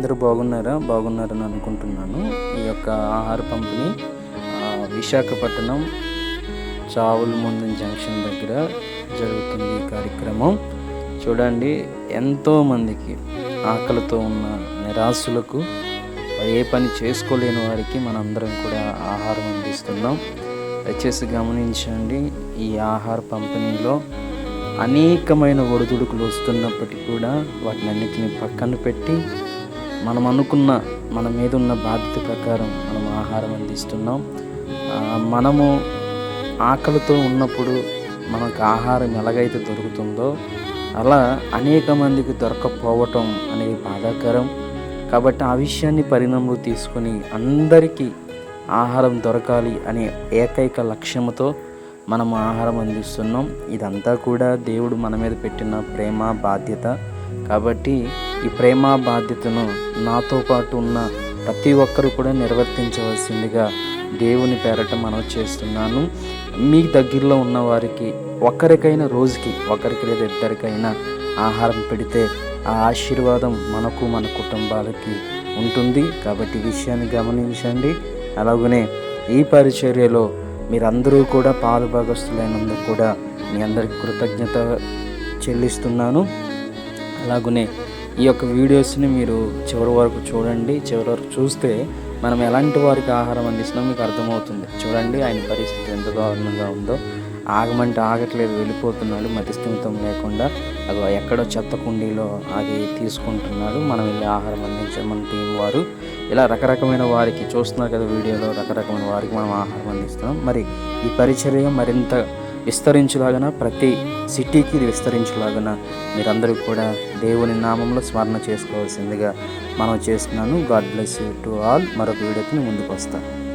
అందరూ బాగున్నారా? బాగున్నారని అనుకుంటున్నాను. ఈ యొక్క ఆహార పంపిణీ విశాఖపట్నం చావుల ముందు జంక్షన్ దగ్గర జరుగుతుంది ఈ కార్యక్రమం. చూడండి ఎంతోమందికి ఆకలితో ఉన్న నిరాశులకు ఏ పని చేసుకోలేని వారికి మనందరం కూడా ఆహారం అందిస్తున్నాం. దయచేసి గమనించండి ఈ ఆహార పంపిణీలో అనేకమైన ఒడిదుడుకులు వస్తున్నప్పటికీ కూడా వాటిని అన్నిటిని పక్కన పెట్టి మనం అనుకున్న మన మీద ఉన్న బాధ్యత ప్రకారం మనం ఆహారం అందిస్తున్నాం. మనము ఆకలితో ఉన్నప్పుడు మనకు ఆహారం ఎలాగైతే దొరుకుతుందో అలా అనేక మందికి దొరకపోవటం అనేది బాధాకరం. కాబట్టి ఆ విషయాన్ని పరిణామంలో తీసుకొని అందరికీ ఆహారం దొరకాలి అనే ఏకైక లక్ష్యంతో మనం ఆహారం అందిస్తున్నాం. ఇదంతా కూడా దేవుడు మన మీద పెట్టిన ప్రేమ బాధ్యత. కాబట్టి ఈ ప్రేమ బాధ్యతను నాతో పాటు ఉన్న ప్రతి ఒక్కరు కూడా నిర్వర్తించవలసిందిగా దేవుని పేరట మనం చేస్తున్నాను. మీ దగ్గరలో ఉన్న వారికి ఒక్కరికైనా రోజుకి ఒకరికి లేదా ఇద్దరికైనా ఆహారం పెడితే ఆ ఆశీర్వాదం మనకు మన కుటుంబాలకి ఉంటుంది. కాబట్టి ఈ విషయాన్ని గమనించండి. అలాగనే ఈ పరిచర్యలో మీరందరూ కూడా పాలు భాగస్తులైనందుకు కూడా మీ అందరికి కృతజ్ఞత చెల్లిస్తున్నాను. అలాగనే ఈ యొక్క వీడియోస్ని మీరు చివరి వరకు చూడండి. చివరి వరకు చూస్తే మనం ఎలాంటి వారికి ఆహారం అందిస్తున్నాం మీకు అర్థమవుతుంది. చూడండి ఆయన పరిస్థితి ఎంత దారుణంగా ఉందో. ఆగమంటే ఆగట్లేదు వెళ్ళిపోతున్నాడు మతిస్థిమితం లేకుండా అది ఎక్కడో చెత్త కుండీలో అది తీసుకుంటున్నాడు మనం వెళ్ళి ఆహారం అందించాం మన టీం వారు. ఇలా రకరకమైన వారికి చూస్తున్నారు కదా వీడియోలో రకరకమైన వారికి మనం ఆహారం అందిస్తున్నాం. మరి ఈ పరిచర్య మరింత విస్తరించులాగన ప్రతి సిటీకి ఇది విస్తరించులాగన మీరందరూ కూడా దేవుని నామంలో స్మరణ చేసుకోవాల్సిందిగా మనం చేస్తున్నాను. God bless you to all. మరొక వీడియోకి ముందుకు వస్తాను.